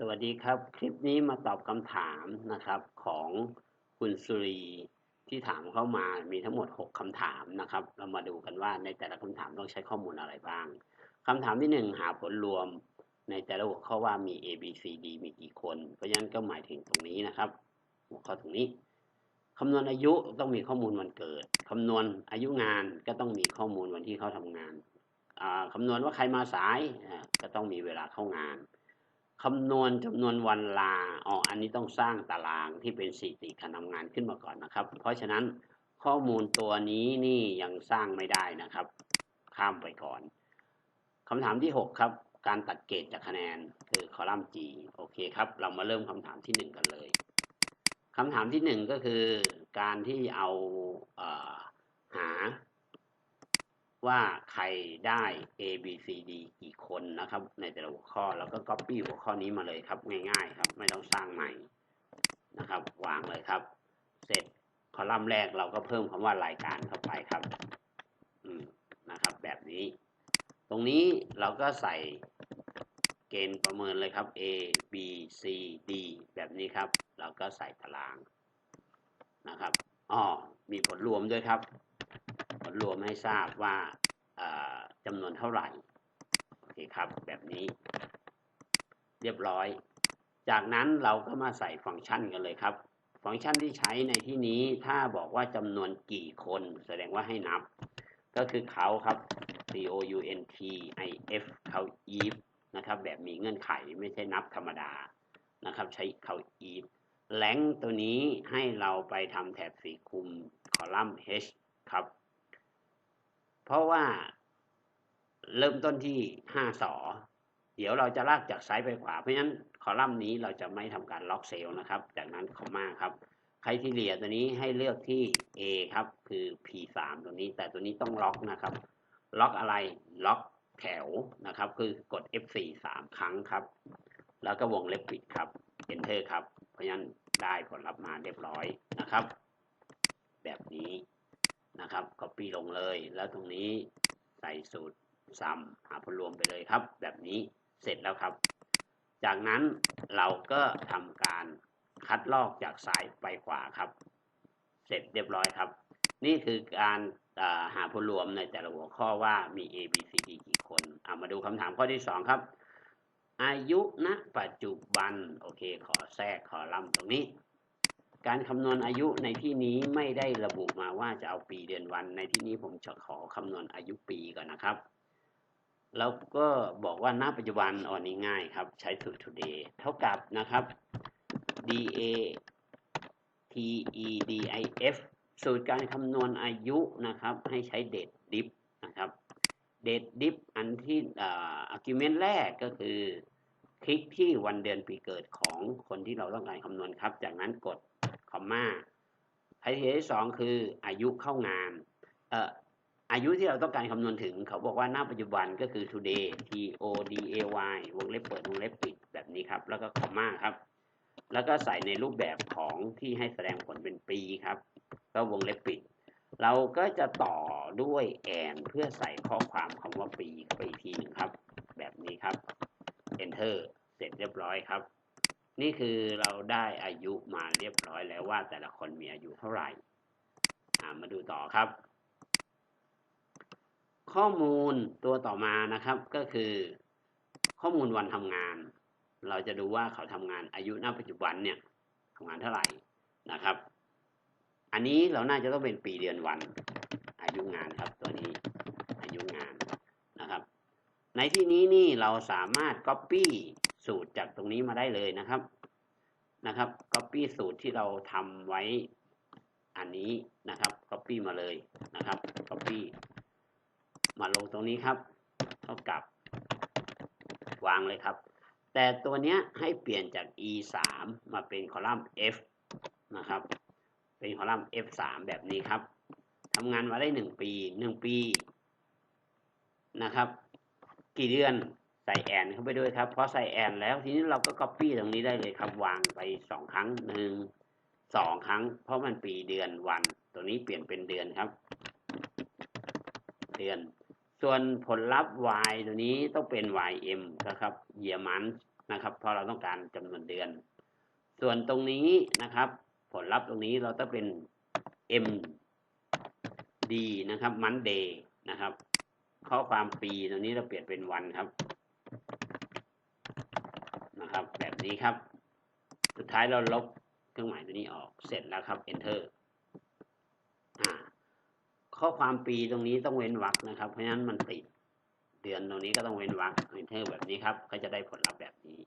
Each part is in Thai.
สวัสดีครับ คลิปนี้มาตอบคำถามนะครับของคุณสุรีที่ถามเข้ามามีทั้งหมด 6คำถามนะครับ เรามาดูกันว่าในแต่ละคำถามต้องใช้ข้อมูลอะไรบ้างคำถามที่ 1 หาผลรวมในแต่ละหัวข้อว่ามี A B C D มีกี่คน เพราะฉะนั้นก็หมายถึงตรงนี้นะครับ หัวข้อตรงนี้คำนวณอายุต้องมีข้อมูลวันเกิดคำนวณอายุงานก็ต้องมีข้อมูลวันที่เขาทำงานคำนวณว่าใครมาสายก็ต้องมีเวลาเข้างาน คำนวณจำนวนวันลาอ๋ออันนี้ต้องสร้างตารางที่เป็นสถิติการทำงานขึ้นมาก่อนนะครับ เพราะฉะนั้นข้อมูลตัวนี้นี่ยังสร้างไม่ได้นะครับ ข้ามไปก่อนคำถามที่ 6 ครับ การตัดเกรดจากคะแนนคือคอลัมน์ G โอเคครับ เรามาเริ่มคำถามที่ 1 กันเลยคำถามที่ 1 ก็คือการที่เอาอาหา ว่าใครได้ A B C D กี่คนนะครับ ในแต่ละหัวข้อแล้วก็ Copy หัวข้อนี้มาเลยครับง่ายๆ ครับ ไม่ต้องสร้างใหม่นะครับ วางเลยครับ เสร็จคอลัมน์แรกเราก็เพิ่มคำว่ารายการเข้าไปครับ อืมนะครับ แบบนี้ ตรงนี้เราก็ใส่เกณฑ์ประเมินเลยครับ A B C D แบบนี้ครับ เราก็ใส่ตารางนะครับอ๋อมีผลรวมด้วยครับ ผลรวมให้ทราบว่าจำนวนเท่าไหร่ โอเคครับ แบบนี้ เรียบร้อย จากนั้นเราก็มาใส่ฟังก์ชันกันเลยครับ ฟังก์ชันที่ใช้ในที่นี้ถ้าบอกว่าจำนวนกี่คน แสดงว่าให้นับ ก็คือเขาครับ c o u n t i f เขา if นะครับ แบบมีเงื่อนไขไม่ใช่นับธรรมดานะครับ ใช้เขา if แหลงตัวนี้ให้เราไปทำแถบสีคุมคอลัมน์ h ครับ เพราะว่าเริ่มต้นที่ห้าสอ เดี๋ยวเราจะลากจากซ้ายไปขวา เพราะฉะนั้นคอลัมน์นี้เราจะไม่ทำการล็อกเซลล์นะครับ จากนั้นคอมาครับใครที่เลียตัวนี้ให้เลือกที่ A ครับ คือ P3 ตัวนี้ แต่ตัวนี้ต้องล็อกนะครับ ล็อกอะไร ล็อกแถวนะครับ คือกด F4 3 ครั้งครับ แล้วก็วงเล็บปิดครับ Enter ครับ เพราะฉะนั้นได้ผลลัพธ์มาเรียบร้อยนะครับ แบบนี้ นะครับ copy ลงเลย แล้วตรงนี้ใส่สูตรซ้ำหาผลรวมไปเลยครับ แบบนี้เสร็จแล้วครับ จากนั้นเราก็ทำการคัดลอกจากซ้ายไปขวาครับ เสร็จเรียบร้อยครับ นี่คือการหาผลรวมในแต่ละหัวข้อว่ามี A B C D กี่คนเอามาดูคำถามข้อที่ 2 ครับ อายุณปัจจุบัน โอเค ขอแทรกขอลำตรงนี้ การคำนวณอายุในที่นี้ไม่ได้ระบุมาว่าจะเอาปีเดือนวัน ในที่นี้ผมจะขอคำนวณอายุปีก่อนนะครับ แล้วก็บอกว่าณปัจจุบันอ่อนนี้ง่ายครับ ใช้สูตร today เท่ากับนะครับ da te dif สูตรการคำนวณอายุนะครับ ให้ใช้เดทดิฟนะครับเดทดิฟอันที่อ่า argument แรกก็คือ คลิกที่วันเดือนปีเกิดของคนที่เราต้องการคำนวณครับ จากนั้นกด คอมมาไครเทียที่สองคืออายุเข้างานเอ่ออายุที่เราต้องการคำนวณถึง เขาบอกว่าหน้าปัจจุบันก็คือ today t o d a y วงเล็บเปิดวงเล็บปิดแบบนี้ครับ แล้วก็คอมมาครับ แล้วก็ใส่ในรูปแบบของที่ให้แสดงผลเป็นปีครับ ก็วงเล็บปิด เราก็จะต่อด้วยแอนเพื่อใส่ข้อความคำว่าปีไปอีกทีหนึ่งครับ แบบนี้ครับ enter เสร็จเรียบร้อยครับ นี่คือเราได้อายุมาเรียบร้อยแล้วว่าแต่ละคนมีอายุเท่าไหร่มาดูต่อครับ ข้อมูลตัวต่อมานะครับก็คือ ข้อมูลวันทำงาน เราจะดูว่าเขาทำงานอายุณปัจจุบันเนี่ยทำงานเท่าไหร่นะครับ อันนี้เราน่าจะต้องเป็นปีเดือนวัน อายุงานครับตัวนี้อายุงานนะครับ ในที่นี้นี่เราสามารถ Copy สูตรจากตรงนี้มาได้เลยนะครับนะครับ Copy สูตรที่เราทำไว้อันนี้นะครับ Copy มาเลยนะครับ Copy มาลงตรงนี้ครับ เท่ากับ วางเลยครับ แต่ตัวเนี้ยให้เปลี่ยนจาก e 3มาเป็นคอลัมน์ f นะครับ เป็นคอลัมน์ f 3แบบนี้ครับทำงานมาได้ 1 ปี 1 ปีนะครับ กี่เดือน ใส่แอนเข้าไปด้วยครับพอใส่แอนแล้วทีนี้เราก็ก๊อปปี้ตรงนี้ได้เลยครับ วางไปสองครั้งหนึ่งสองครั้ง เพราะมันปีเดือนวัน ตัวนี้เปลี่ยนเป็นเดือนครับ เดือน ส่วนผลลัพธ์ y ตัวนี้ต้องเป็น ym นะครับ year month นะครับ เพราะเราต้องการจำนวนเดือน ส่วนตรงนี้นะครับ ผลลัพธ์ตรงนี้เราต้องเป็น M D นะครับ Monday นะครับ ข้อความปีตรงนี้เราเปลี่ยนเป็นวันครับ นะครับ แบบนี้ครับ สุดท้ายเราลบเครื่องหมายตัวนี้ออกเสร็จแล้วครับ Enter ข้อความปีตรงนี้ต้องเว้นวรรคนะครับ เพราะฉะนั้นมันติดเดือนตรงนี้ก็ต้องเว้นวรรค Enter แบบนี้ครับ ก็จะได้ผลลัพธ์แบบนี้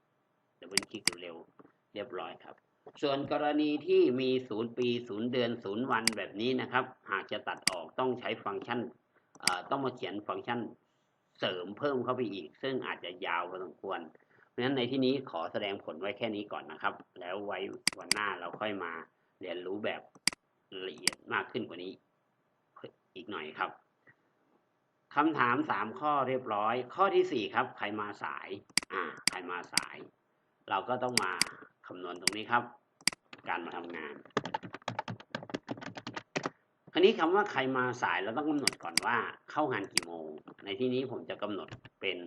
เดี๋ยวเว้นคลิกเร็วเรียบร้อยครับ ส่วนกรณีที่มีศูนย์ปีศูนย์เดือนศูนย์วันแบบนี้นะครับ หากจะตัดออกต้องใช้ฟังก์ชันต้องมาเขียนฟังก์ชันเสริมเพิ่มเข้าไปอีก ซึ่งอาจจะยาวพอสมควร เพราะฉะนั้นในที่นี้ขอแสดงผลไว้แค่นี้ก่อนนะครับ แล้วไว้วันหน้าเราค่อยมาเรียนรู้แบบละเอียดมากขึ้นกว่านี้ อีกหน่อยครับคำถามสามข้อเรียบร้อย ข้อที่สี่ครับ ใครมาสาย อ่า ใครมาสาย เราก็ต้องมาคำนวณตรงนี้ครับ การมาทำงานคราวนี้คำว่าใครมาสายเราต้องกำหนดก่อนว่าเข้างานกี่โมง ในที่นี้ผมจะกำหนดเป็น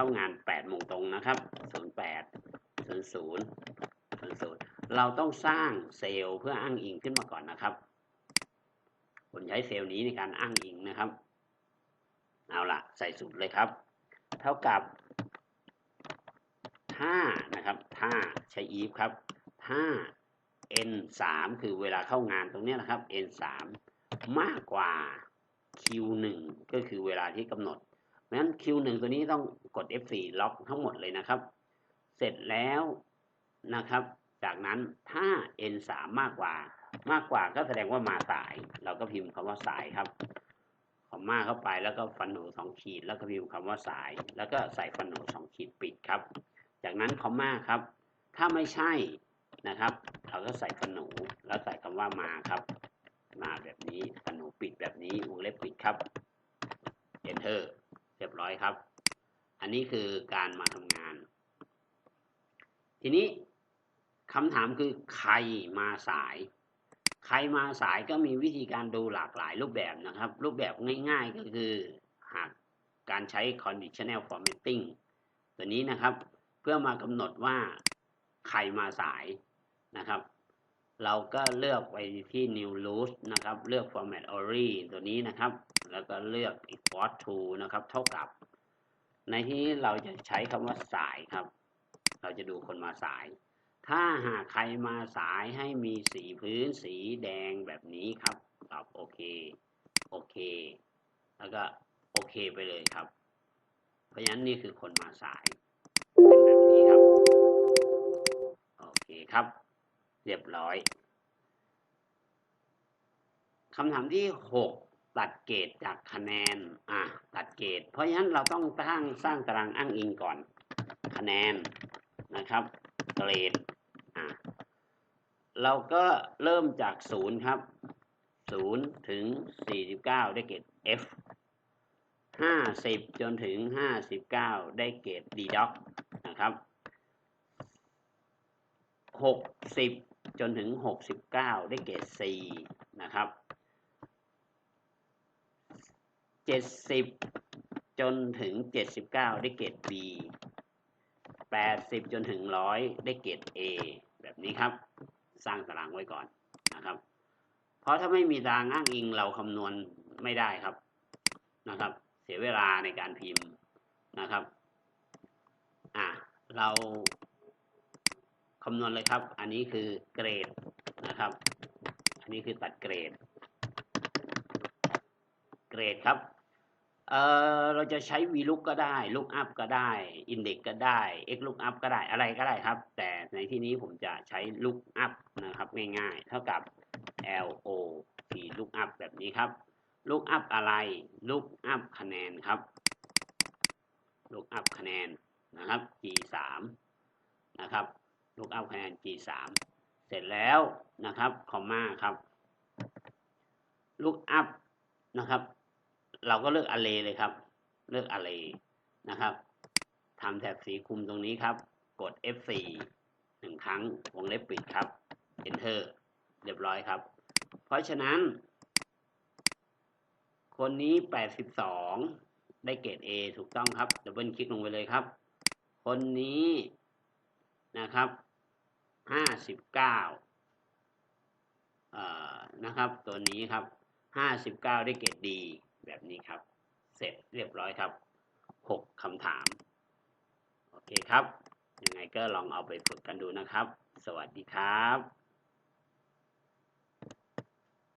เข้างาน8โมงตรงนะครับ 08 00 00 เราต้องสร้างเซลล์เพื่ออ้างอิงขึ้นมาก่อนนะครับ ผมใช้เซลล์นี้ในการอ้างอิงนะครับ เอาละใส่สูตรเลยครับ เท่ากับถ้านะครับ ถ้าใช้ if ครับ ถ้า n 3คือเวลาเข้างานตรงนี้นะครับ n 3มากกว่า q 1ก็คือเวลาที่กำหนด เพราะฉะนั้น q 1 ตัวนี้ต้องกด f4 ล็อกทั้งหมดเลยนะครับ เสร็จแล้วนะครับ จากนั้นถ้า n 3 มากกว่ามากกว่าก็แสดงว่ามาสาย เราก็พิมพ์คำว่าสายครับคอมมาเข้าไปแล้วก็ฟันหนูสองขีด แล้วก็พิมพ์คำว่าสาย แล้วก็ใส่ฟันหนูสองขีดปิดครับ จากนั้นคอมมาครับ ถ้าไม่ใช่นะครับ เราก็ใส่ฟันหนูแล้วใส่คำว่ามาครับ มาแบบนี้ฟันหนูปิดแบบนี้วงเล็บปิดครับ enter ร้อยครับ อันนี้คือการมาทำงาน ทีนี้คำถามคือใครมาสาย ใครมาสายก็มีวิธีการดูหลากหลายรูปแบบนะครับ รูปแบบง่ายๆก็คือหากการใช้ conditional formatting ตัวนี้นะครับ เพื่อมากำหนดว่าใครมาสายนะครับ เราก็เลือกไปที่ new root นะครับ เลือก format only ตัวนี้นะครับ แล้วก็เลือก export to นะครับ เท่ากับ ในที่นี้เราจะใช้คำว่าสายครับ เราจะดูคนมาสาย ถ้าหากใครมาสายให้มีสีพื้นสีแดงแบบนี้ครับตอบโอเค โอเค แล้วก็โอเคไปเลยครับ เพราะฉะนั้นนี่คือคนมาสาย เป็นแบบนี้ครับ โอเคครับ เรียบร้อยคำถามที่หกตัดเกรดจากคะแนน อะ ตัดเกรด เพราะฉะนั้นเราต้องสร้างสร้างตารางอ้างอิงก่อน คะแนนนะครับ เกรด อะ เราก็เริ่มจากศูนย์ครับศูนย์ถึงสี่สิบเก้าได้เกรด F ห้าสิบจนถึงห้าสิบเก้าได้เกรด D doc นะครับหกสิบ จนถึงหกสิบเก้าได้เกรด C นะครับเจ็ดสิบจนถึงเจ็ดสิบเก้าได้เกรด B แปดสิบจนถึงร้อยได้เกรด A แบบนี้ครับ สร้างตารางไว้ก่อนนะครับ เพราะถ้าไม่มีตารางอ้างอิงเราคำนวณไม่ได้ครับนะครับ เสียเวลาในการพิมพ์นะครับ อะ เรา คำนวณเลยครับ อันนี้คือเกรดนะครับ อันนี้คือตัดเกรด เกรดครับเอ่อเราจะใช้ VLOOK ก็ได้ LOOKUP ก็ได้ Index ก็ได้ XLOOKUP ก็ได้อะไรก็ได้ครับ แต่ในที่นี้ผมจะใช้ LOOKUP นะครับ ง่ายๆ เท่ากับ LO P LOOKUP แบบนี้ครับ LOOKUP อะไร LOOKUP คะแนนครับ LOOKUP คะแนนนะครับ G3 นะครับ LOOKUP คะแนน G3 เสร็จแล้วนะครับคอมมาครับ LOOKUP นะครับ เราก็เลือก array เลยครับ เลือก array นะครับทำแถบสีคุมตรงนี้ครับ กด F4 หนึ่งครั้งวงเล็บปิดครับ enter เรียบร้อยครับ เพราะฉะนั้น คนนี้ 82 ได้เกรด A ถูกต้องครับดับเบิลคลิกลงไปเลยครับ คนนี้นะครับ สิบเก้านะครับ ตัวนี้ครับห้าสิบเก้าได้เกรดดี แบบนี้ครับ เสร็จเรียบร้อยครับหกคำถาม โอเคครับ ยังไงก็ลองเอาไปฝึกกันดูนะครับ สวัสดีครับ